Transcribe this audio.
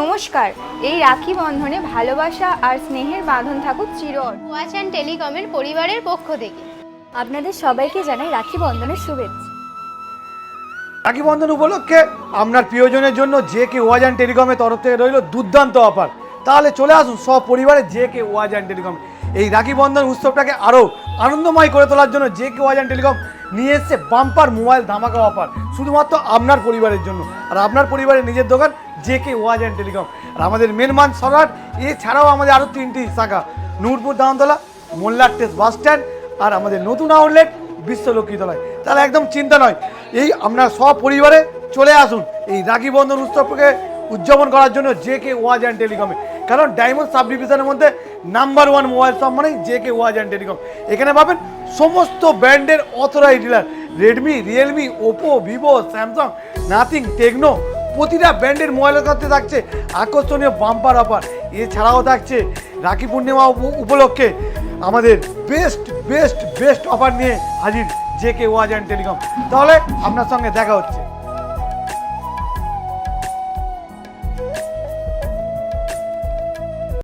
নমস্কার। এই রাখি বন্ধনে ভালোবাসা আর স্নেহের বাঁধন থাকুক চিরর। ওয়াচ অ্যান্ড টেলিকমের পরিবারের পক্ষ থেকে। আপনাদের সবাইকে জানাই রাখি বন্ধনের শুভেচ্ছা। রাখি বন্ধন উপলক্ষে আপনার প্রিয়জনের জন্য যে কে ওয়াজ অ্যান্ড টেলিকমের তরফ থেকে রইল দুর্দান্ত অফার। তাহলে চলে আসুন সব পরিবারে যে কে ওয়াজ অ্যান্ড টেলিকম এই রাখি বন্ধন উৎসবটাকে আরও আনন্দময় করে তোলার জন্য যে কে ওয়াজ অ্যান্ড টেলিকম নিয়ে এসছে বাম্পার মোবাইল ধামাকা অফার শুধুমাত্র আপনার পরিবারের জন্য। আর আপনার পরিবারের নিজের দোকান যে কে ওয়াজ অ্যান্ড টেলিকম আর আমাদের মেন মান সরাট এছাড়াও আমাদের আরও তিনটি শাখা, নূরপুর দামতলা মোল্লার টেস্ট বাস স্ট্যান্ড আর আমাদের নতুন আউটলেট বিশ্বলক্ষ্মীতলায়। তাহলে একদম চিন্তা নয়, এই আপনার সব পরিবারে চলে আসুন, এই রাখি বন্ধন উৎসবকে উদযাপন করার জন্য জে কে ওয়াজ অ্যান্ড টেলিকমে কারণ ডায়মন্ড সাব ডিভিশনের মধ্যে নাম্বার ওয়ান মোবাইল শপ মানেই J K Waz and telecom এখানে পাবেন সমস্ত ব্র্যান্ডের authorise dealer Redmi Realme Oppo Vivo Samsung Nothing Tecno প্রতিটা ব্র্যান্ডের মোবাইলের কাছে থাকছে আকর্ষণীয় বাম্পার অফার এছাড়াও থাকছে রাখি পূর্ণিমা উপ- উপলক্ষে আমাদের বেস্ট বেস্ট বেস্ট অফার নিয়ে হাজির J K Waz and telecom তাহলে আপনার সঙ্গে দেখা হচ্ছে।